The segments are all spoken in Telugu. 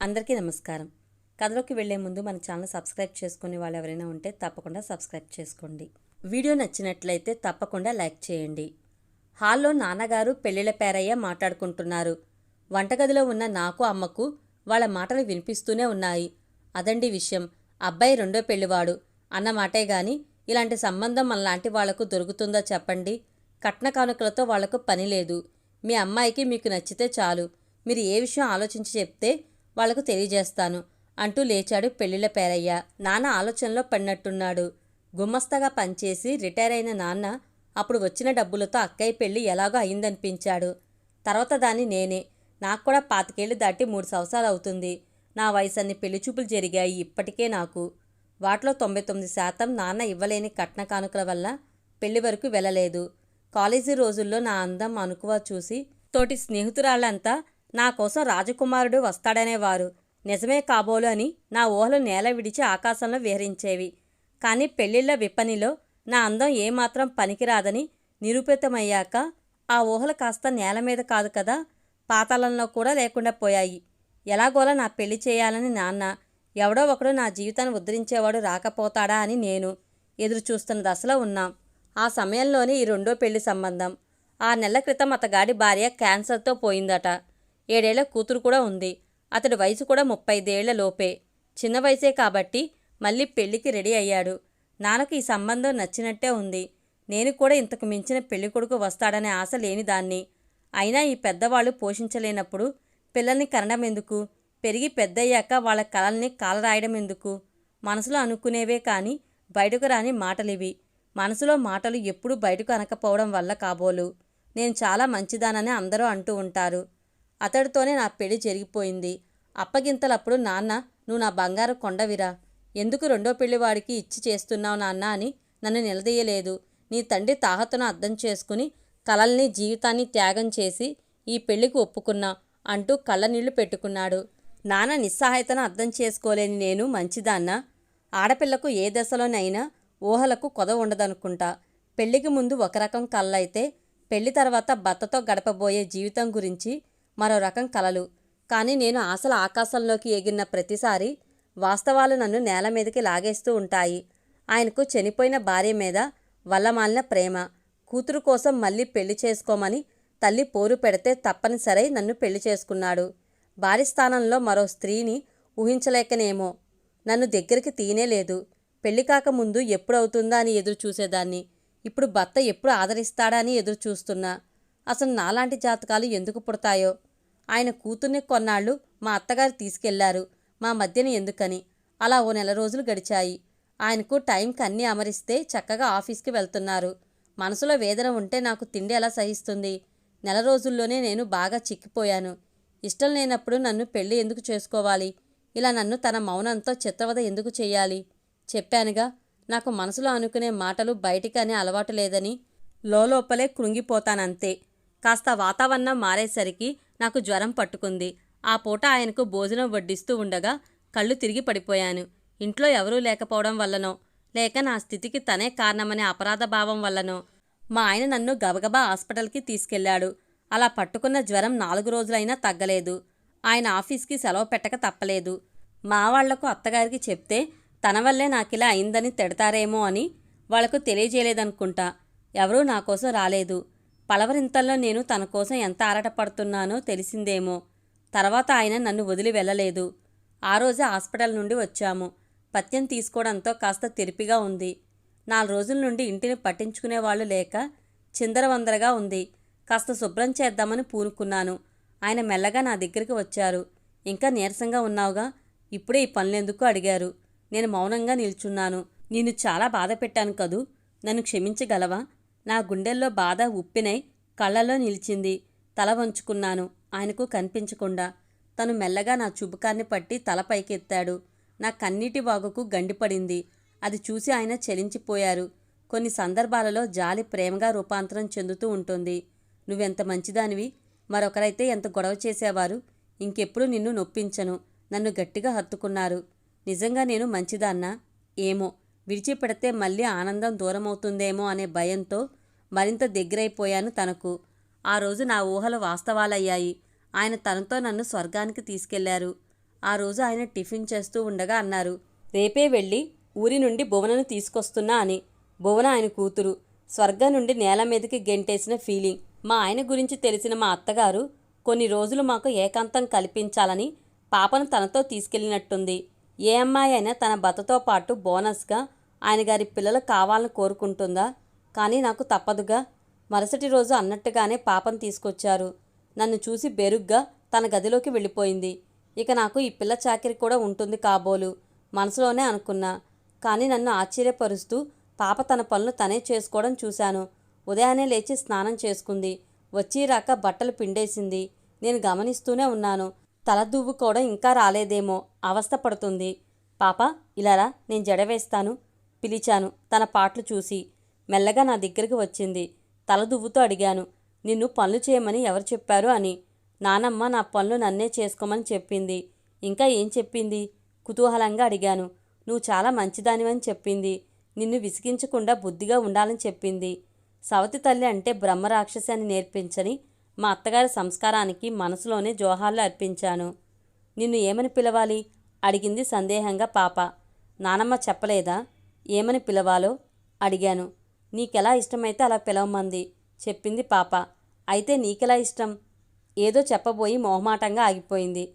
అందరికీ నమస్కారం. కథలోకి వెళ్ళే ముందు మన ఛానల్ సబ్స్క్రైబ్ చేసుకునే వాళ్ళు ఎవరైనా ఉంటే తప్పకుండా సబ్స్క్రైబ్ చేసుకోండి. వీడియో నచ్చినట్లయితే తప్పకుండా లైక్ చేయండి. హాల్లో నాన్నగారు పెళ్ళిళ్ళ పేరయ్య మాట్లాడుకుంటున్నారు. వంటగదిలో ఉన్న నాకు అమ్మకు వాళ్ళ మాటలు వినిపిస్తూనే ఉన్నాయి. అదండి విషయం. అబ్బాయి రెండో పెళ్ళివాడు అన్నమాటే గాని ఇలాంటి సంబంధం మనలాంటి వాళ్ళకు దొరుకుతుందో చెప్పండి? కట్న కానుకలతో వాళ్ళకు పని లేదు. మీ అమ్మాయికి మీకు నచ్చితే చాలు. మీరు ఏ విషయం ఆలోచించి చెప్తే వాళ్ళకు తెలియజేస్తాను అంటూ లేచాడు పెళ్ళిళ్ళ పేరయ్య. నాన్న ఆలోచనలో పడినట్టున్నాడు. గుమ్మస్తగా పనిచేసి రిటైర్ అయిన నాన్న అప్పుడు వచ్చిన డబ్బులతో అక్కయ్య పెళ్ళి ఎలాగో అయిందనిపించాడు. తర్వాత దాన్ని నేనే. నాకు కూడా పాతికేళ్ళు దాటి మూడు సంవత్సరాలు అవుతుంది. నా వయసు అన్ని పెళ్ళి చూపులు జరిగాయి ఇప్పటికే నాకు. వాటిలో తొంభై తొమ్మిది శాతం నాన్న ఇవ్వలేని కట్న కానుకల వల్ల పెళ్ళి వరకు వెళ్ళలేదు. కాలేజీ రోజుల్లో నా అందం అనుకువ చూసి తోటి స్నేహితురాళ్ళంతా నా కోసం రాజకుమారుడు వస్తాడనేవారు. నిజమే కాబోలు అని నా ఊహలు నేల విడిచి ఆకాశంలో విహరించేవి. కానీ పెళ్ళిళ్ళ విపణిలో నా అందం ఏమాత్రం పనికిరాదని నిరూపితమయ్యాక ఆ ఊహలు కాస్త నేల మీద కాదు కదా పాతాళంలో కూడా లేకుండా పోయాయి. ఎలాగోలా నా పెళ్ళి చేయాలని నాన్న ఎవడో ఒకడు నా జీవితాన్ని ఉద్ధరించేవాడు రాకపోతాడా అని నేను ఎదురు చూస్తున్న దశలో ఉన్నాం. ఆ సమయంలోనే ఈ రెండో పెళ్ళి సంబంధం. ఆ నెల క్రితం అతగాడి భార్య క్యాన్సర్తో పోయిందట. ఏడేళ్ళ కూతురు కూడా ఉంది. అతడి వయసు కూడా ముప్పైదేళ్ళ లోపే. చిన్న వయసే కాబట్టి మళ్ళీ పెళ్ళికి రెడీ అయ్యాడు. నాన్నకు ఈ సంబంధం నచ్చినట్టే ఉంది. నేను కూడా ఇంతకు మించిన పెళ్ళి కొడుకు వస్తాడనే ఆశ లేని దాన్ని. అయినా ఈ పెద్దవాళ్ళు పోషించలేనప్పుడు పిల్లల్ని కనడం ఎందుకు? పెరిగి పెద్దయ్యాక వాళ్ళ కలల్ని కాలరాయడం ఎందుకు? మనసులో అనుకునేవే కానీ బయటకు రాని మాటలివి. మనసులో మాటలు ఎప్పుడూ బయటకు అనకపోవడం వల్ల కాబోలు. నేను చాలా మంచిదానని అందరూ అంటూ ఉంటారు. అతడితోనే నా పెళ్ళి జరిగిపోయింది. అప్పగింతలప్పుడు నాన్న నువ్వు నా బంగారు కొండవిరా. ఎందుకు రెండో పెళ్ళివాడికి ఇచ్చి చేస్తున్నావు నాన్న అని నన్ను నిలదీయలేదు. నీ తండ్రి తాహతను అర్థం చేసుకుని కలల్ని జీవితాన్ని త్యాగం చేసి ఈ పెళ్ళికి ఒప్పుకున్నా అంటూ కళ్ళనీళ్ళు పెట్టుకున్నాడు. నాన్న నిస్సహాయతను అర్థం చేసుకోలేని నేను మంచిదాన్న. ఆడపిల్లకు ఏ దశలోనైనా ఊహలకు కొద ఉండదనుకుంటా. పెళ్ళికి ముందు ఒక రకం కళ్ళైతే పెళ్ళి తర్వాత భర్తతో గడపబోయే జీవితం గురించి మరో రకం కలలు. కానీ నేను ఆశల ఆకాశంలోకి ఎగిరిన ప్రతిసారి వాస్తవాలు నన్ను నేల మీదకి లాగేస్తూ ఉంటాయి. ఆయనకు చనిపోయిన భార్య మీద వల్లమాలిన ప్రేమ. కూతురు కోసం మళ్ళీ పెళ్ళి చేసుకోమని తల్లి పోరు పెడితే తప్పనిసరై నన్ను పెళ్ళి చేసుకున్నాడు. భార్య స్థానంలో మరో స్త్రీని ఊహించలేకనేమో. నన్ను దగ్గరికి తీయనేలేదు పెళ్ళి కాకముందు ఎప్పుడవుతుందా అని ఎదురు చూసేదాన్ని. ఇప్పుడు భర్త ఎప్పుడు ఆదరిస్తాడా అని ఎదురు చూస్తున్నా. అసలు నాలాంటి జాతకాలు ఎందుకు పుడతాయో. ఆయన కూతుర్ని కొన్నాళ్ళు మా అత్తగారు తీసుకెళ్ళారు. మా మధ్యన ఎందుకని? అలా ఓ నెల రోజులు గడిచాయి. ఆయనకు టైంకి అన్నీ అమరిస్తే చక్కగా ఆఫీస్కి వెళ్తున్నారు. మనసులో వేదన ఉంటే నాకు తిండి ఎలా సహిస్తుంది? నెల రోజుల్లోనే నేను బాగా చిక్కిపోయాను. ఇష్టం లేనప్పుడు నన్ను పెళ్ళి ఎందుకు చేసుకోవాలి? ఇలా నన్ను తన మౌనంతో చిత్రవద ఎందుకు చేయాలి? చెప్పానుగా నాకు మనసులో అనుకునే మాటలు బయటికి అనే అలవాటు లేదని లోపలే కృంగిపోతానంతే. కాస్త వాతావరణం మారేసరికి నాకు జ్వరం పట్టుకుంది. ఆ పూట ఆయనకు భోజనం వడ్డిస్తూ ఉండగా కళ్ళు తిరిగి పడిపోయాను. ఇంట్లో ఎవరూ లేకపోవడం వల్లనో లేక నా స్థితికి తనే కారణమనే అపరాధ భావం వల్లనో మా ఆయన నన్ను గబగబా హాస్పిటల్కి తీసుకెళ్ళాడు. అలా పట్టుకున్న జ్వరం నాలుగు రోజులైనా తగ్గలేదు. ఆయన ఆఫీస్కి సెలవు పెట్టక తప్పలేదు. మా వాళ్ళకు అత్తగారికి చెప్తే తన వల్లే నాకిలా అయిందని తిడతారేమో అని వాళ్ళకు తెలియజేయలేదనుకుంటా. ఎవరూ నా కోసం రాలేదు. పలవరింతల్లో నేను తన కోసం ఎంత ఆరాటపడుతున్నానో తెలిసిందేమో. తర్వాత ఆయన నన్ను వదిలి వెళ్ళలేదు. ఆ రోజు హాస్పిటల్ నుండి వచ్చాము. పత్యం తీసుకోవడంతో కాస్త తెరిపిగా ఉంది. నాలుగు రోజుల నుండి ఇంటిని పట్టించుకునేవాళ్ళు లేక చిందరవందరగా ఉంది. కాస్త శుభ్రం చేద్దామని పూనుకున్నాను. ఆయన మెల్లగా నా దగ్గరికి వచ్చారు. ఇంకా నీరసంగా ఉన్నావుగా? ఇప్పుడే ఈ పనులెందుకు? అడిగారు. నేను మౌనంగా నిల్చున్నాను. నిన్ను చాలా బాధ పెట్టాను కదూ? నన్ను క్షమించగలవా? నా గుండెల్లో బాధ ఉప్పినై కళ్ళలో నిలిచింది. తల వంచుకున్నాను. ఆయనకు కనిపించకుండా. తను మెల్లగా నా చుబుకాన్ని పట్టి తల పైకెత్తాడు. నా కన్నీటి వాగుకు గండిపడింది. అది చూసి ఆయన చలించిపోయారు. కొన్ని సందర్భాలలో జాలి ప్రేమగా రూపాంతరం చెందుతూ ఉంటుంది. నువ్వెంత మంచిదానివి? మరొకరైతే ఎంత గొడవ చేసేవారు? ఇంకెప్పుడు నిన్ను నొప్పించను. నన్ను గట్టిగా హత్తుకున్నారు. నిజంగా నేను మంచిదాన్నా? ఏమో. విడిచిపెడితే మళ్ళీ ఆనందం దూరమవుతుందేమో అనే భయంతో మరింత దగ్గరైపోయాను తనకు. ఆ రోజు నా ఊహలు వాస్తవాలయ్యాయి. ఆయన తనతో నన్ను స్వర్గానికి తీసుకెళ్ళారు. ఆ రోజు ఆయన టిఫిన్ చేస్తూ ఉండగా అన్నారు రేపే వెళ్ళి ఊరి నుండి భువనను తీసుకొస్తున్నా అని. భువన ఆయన కూతురు. స్వర్గం నుండి నేల మీదకి గెంటేసిన ఫీలింగ్. మా ఆయన గురించి తెలిసిన మా అత్తగారు కొన్ని రోజులు మాకు ఏకాంతం కల్పించాలని పాపను తనతో తీసుకెళ్ళినట్టుంది. ఏ అమ్మాయి అయినా తన భర్తతో పాటు బోనస్గా ఆయన గారి పిల్లలు కావాలని కోరుకుంటుందా? కానీ నాకు తప్పదుగా. మరుసటి రోజు అన్నట్టుగానే పాపం తీసుకొచ్చారు. నన్ను చూసి బెరుగ్గా తన గదిలోకి వెళ్ళిపోయింది. ఇక నాకు ఈ పిల్ల చాకిరి కూడా ఉంటుంది కాబోలు మనసులోనే అనుకున్నా. కానీ నన్ను ఆశ్చర్యపరుస్తూ పాప తన పనులు తనే చేసుకోవడం చూశాను. ఉదయాన్నే లేచి స్నానం చేసుకుంది. వచ్చి రాక బట్టలు పిండేసింది. నేను గమనిస్తూనే ఉన్నాను. తల దువ్వుకోవడం ఇంకా రాలేదేమో అవస్థ పడుతుంది. పాప ఇలారా నేను జడ వేస్తాను పిలిచాను తన పాటలు చూసి. మెల్లగా నా దగ్గరికి వచ్చింది. తల దువ్వుతూ అడిగాను నిన్ను పనులు చేయమని ఎవరు చెప్పారు? అని. నానమ్మ నా పనులు నన్నే చేసుకోమని చెప్పింది. ఇంకా ఏం చెప్పింది? కుతూహలంగా అడిగాను. నువ్వు చాలా మంచిదానివని చెప్పింది. నిన్ను విసిగించకుండా బుద్ధిగా ఉండాలని చెప్పింది. సవతి తల్లి అంటే బ్రహ్మరాక్షసి అని నేర్పించని మా అత్తగారి సంస్కారానికి మనసులోనే జోహార్లు అర్పించాను. నిన్ను ఏమని పిలవాలి? అడిగింది సందేహంగా పాప. నానమ్మ చెప్పలేదా? ఏమని పిలవాలో? అడిగాను. నీకెలా ఇష్టమైతే అలా పిలవమంది చెప్పింది పాప. అయితే నీకెలా ఇష్టం? ఏదో చెప్పబోయి మొహమాటంగా ఆగిపోయింది.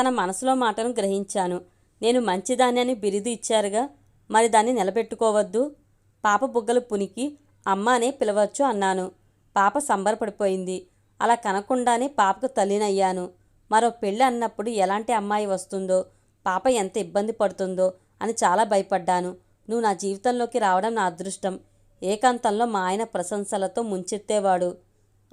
తన మనసులో మాటను గ్రహించాను. నేను మంచిదాన్ని అని బిరుదు ఇచ్చారుగా? మరి దాన్ని నిలబెట్టుకోవద్దు? పాప బుగ్గలు పునికి అమ్మ అనే పిలవచ్చు అన్నాను. పాప సంబరపడిపోయింది. అలా కనకుండానే పాపకు తల్లినయ్యాను. మరో పెళ్ళి అన్నప్పుడు ఎలాంటి అమ్మాయి వస్తుందో పాప ఎంత ఇబ్బంది పడుతుందో అని చాలా భయపడ్డాను. నువ్వు నా జీవితంలోకి రావడం నా అదృష్టం. ఏకాంతంలో మా ఆయన ప్రశంసలతో ముంచెత్తేవాడు.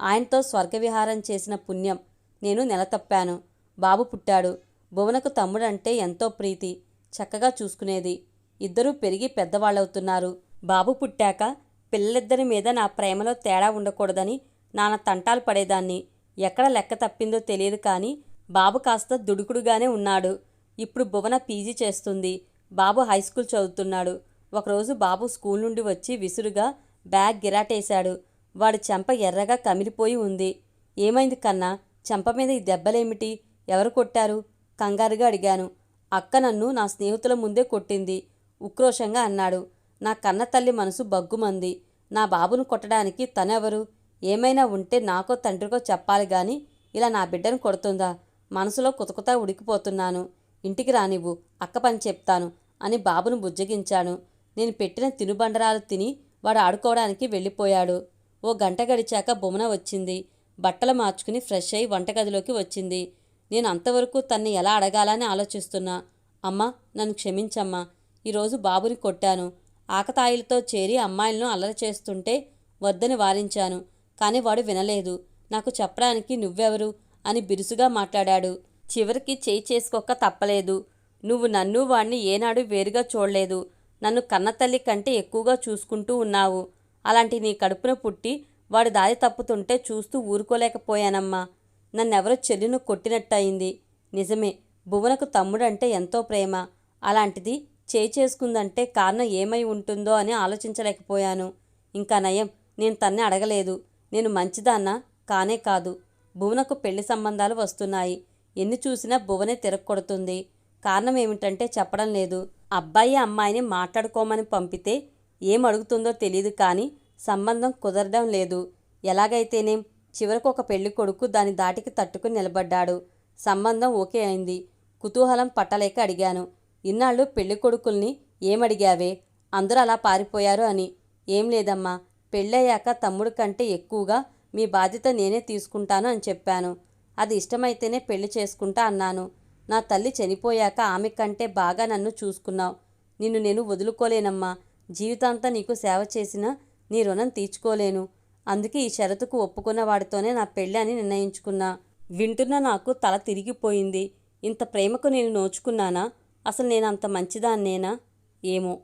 ఆయనతో స్వర్గవిహారం చేసిన పుణ్యం. నేను నెలతప్పాను. బాబు పుట్టాడు. భువనకు తమ్ముడంటే ఎంతో ప్రీతి. చక్కగా చూసుకునేది. ఇద్దరూ పెరిగి పెద్దవాళ్ళవుతున్నారు. బాబు పుట్టాక పిల్లలిద్దరి మీద నా ప్రేమలో తేడా ఉండకూడదని నాన్న తంటాలు పడేదాన్ని. ఎక్కడ లెక్క తప్పిందో తెలియదు కానీ బాబు కాస్త దుడుకుడుగానే ఉన్నాడు. ఇప్పుడు భువన పీజీ చేస్తుంది. బాబు హై స్కూల్ చదువుతున్నాడు. ఒకరోజు బాబు స్కూల్ నుండి వచ్చి విసురుగా బ్యాగ్ గిరాటేశాడు. వాడి చెంప ఎర్రగా కమిలిపోయి ఉంది. ఏమైంది కన్నా చెంప మీద ఈ దెబ్బలేమిటి? ఎవరు కొట్టారు? కంగారుగా అడిగాను. అక్క నన్ను నా స్నేహితుల ముందే కొట్టింది. ఉక్రోషంగా అన్నాడు. నా కన్న తల్లి మనసు బగ్గుమంది. నా బాబును కొట్టడానికి తనెవరు? ఏమైనా ఉంటే నాకో తండ్రికో చెప్పాలి గాని ఇలా నా బిడ్డను కొడుతుందా? మనసులో కుతకుతా ఉడికిపోతున్నాను. ఇంటికి రానివ్వు. అక్క పని చెప్తాను అని బాబును బుజ్జగించాను. నేను పెట్టిన తినుబండరాలు తిని వాడు ఆడుకోవడానికి వెళ్ళిపోయాడు. ఓ గంట గడిచాక బొమ్మన వచ్చింది. బట్టలు మార్చుకుని ఫ్రెష్ అయి వంటగదిలోకి వచ్చింది. నేను అంతవరకు తన్ని ఎలా అడగాలని ఆలోచిస్తున్నా. అమ్మా నన్ను క్షమించమ్మా. ఈరోజు బాబుని కొట్టాను. ఆకతాయిలతో చేరి అమ్మాయిలను అల్లరి చేస్తుంటే వద్దని వారించాను. కానీ వాడు వినలేదు. నాకు చెప్పడానికి నువ్వెవరు? అని బిరుసుగా మాట్లాడాడు. చివరికి చేయి చేసుకోక తప్పలేదు. నువ్వు నన్ను వాణ్ణి ఏనాడు వేరుగా చూడలేదు. నన్ను కన్నతల్లి కంటే ఎక్కువగా చూసుకుంటూ ఉన్నావు. అలాంటి నీ కడుపున పుట్టి వాడి దారి తప్పుతుంటే చూస్తూ ఊరుకోలేకపోయానమ్మా. నన్నెవరో చెల్లిను కొట్టినట్టయింది. నిజమే భువనకు తమ్ముడంటే ఎంతో ప్రేమ. అలాంటిది చేయి చేసుకుందంటే కారణం ఏమై ఉంటుందో అని ఆలోచించలేకపోయాను. ఇంకా నయం నేను తన్ని అడగలేదు. నేను మంచిదాన్నా కానే కాదు. భువనకు పెళ్ళి సంబంధాలు వస్తున్నాయి. ఎన్ని చూసినా భువనే తిరగకొడుతుంది కారణం ఏమిటంటే చెప్పడం లేదు. అబ్బాయి అమ్మాయిని మాట్లాడుకోమని పంపితే ఏం అడుగుతుందో తెలియదు కానీ సంబంధం కుదరడం లేదు. ఎలాగైతేనేం చివరకు ఒక పెళ్ళి కొడుకు దాని దాటికి తట్టుకుని నిలబడ్డాడు. సంబంధం ఓకే అయింది. కుతూహలం పట్టలేక అడిగాను. ఇన్నాళ్ళు పెళ్ళి కొడుకుల్ని ఏమడిగావే? అందరూ అలా పారిపోయారు అని. ఏం లేదమ్మా. పెళ్ళయ్యాక తమ్ముడు కంటే ఎక్కువగా మీ బాధ్యత నేనే తీసుకుంటాను అని చెప్పాను. అది ఇష్టమైతేనే పెళ్ళి చేసుకుంటా అన్నాను. నా తల్లి చనిపోయాక ఆమె కంటే బాగా నన్ను చూసుకున్నావు. నిన్ను నేను వదులుకోలేనమ్మా. జీవితాంతా నీకు సేవ చేసినా నీ రుణం తీర్చుకోలేను. అందుకే ఈ షరతుకు ఒప్పుకున్న వాడితోనే నా పెళ్ళి అని నిర్ణయించుకున్నా. వింటున్న నాకు తల తిరిగిపోయింది. ఇంత ప్రేమకు నేను నోచుకున్నానా? అసలు నేను అంత మంచిదాన్నేనా? ఏమో.